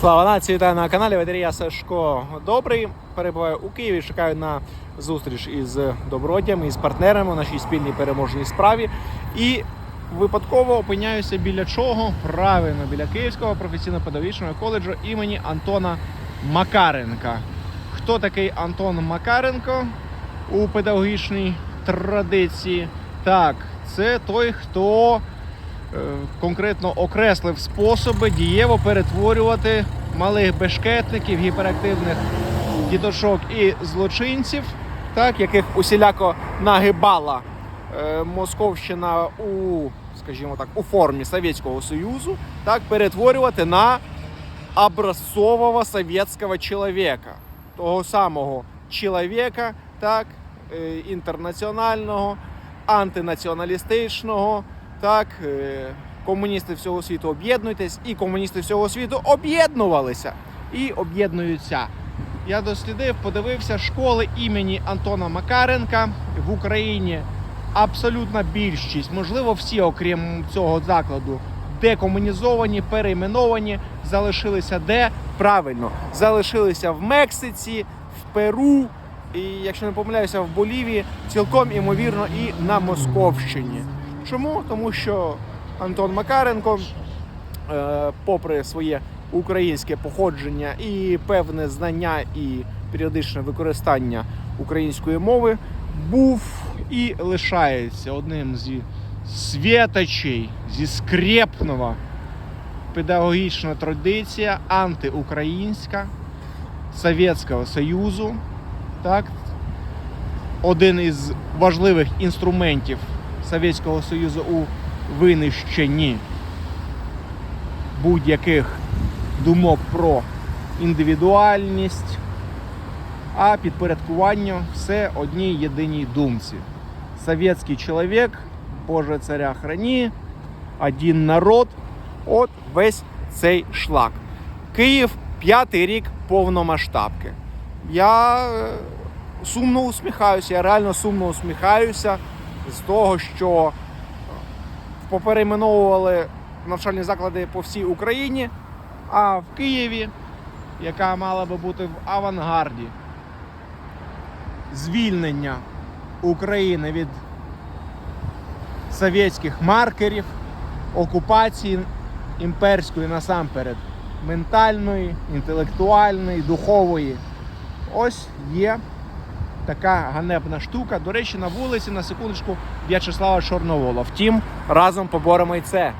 Слава нації, вітаю на каналі Валерія Сашко Добрий. Перебуваю у Києві. Чекаю на зустріч із добродіями, із партнерами у нашій спільній переможній справі. І випадково опиняюся біля чого? Правильно, біля Київського професійно-педагогічного коледжу імені Антона Макаренка. Хто такий Антон Макаренко у педагогічній традиції? Так, це той, хто конкретно окреслив способи дієво перетворювати малих бешкетників, гіперактивних діточок і злочинців, так, яких усіляко нагибала е, Московщина у, скажімо так, у формі Совєтського Союзу, так, перетворювати на образцового совєтського чоловіка, того самого чоловіка, так, е, інтернаціонального, антинаціоналістичного, так, е, комуністи всього світу об'єднуйтесь, і комуністи всього світу об'єднувалися і об'єднуються. Я дослідив, подивився школи імені Антона Макаренка в Україні. Абсолютна більшість, можливо, всі, окрім цього закладу, декомунізовані, перейменовані, залишилися де правильно, залишилися в Мексиці, в Перу, і, якщо не помиляюся, в Болівії, цілком імовірно, і на Московщині. Чому? Тому що Антон Макаренко, е, попри своє українське походження і певне знання і періодичне використання української мови, був і лишається одним зі святочей, зі скрепного педагогічна традиція антиукраїнська Совєтського Союзу. Так? Один із важливих інструментів Совєтського Союзу у винищенні будь-яких думок про індивідуальність, а підпорядкування все одній єдиній думці. Совєтський чоловік, Боже царя храні, один народ, от весь цей шлак. Київ п'ятий рік повномасштабки. Я е, сумно усміхаюся, я реально сумно усміхаюся з того, що поперейменовували навчальні заклади по всій Україні, а в Києві, яка мала би бути в авангарді, звільнення України від совєтських маркерів, окупації імперської насамперед, ментальної, інтелектуальної, духової. Ось є така ганебна штука. До речі, на вулиці, на секундочку, В'ячеслава Чорновола. Втім, разом поборемо і це.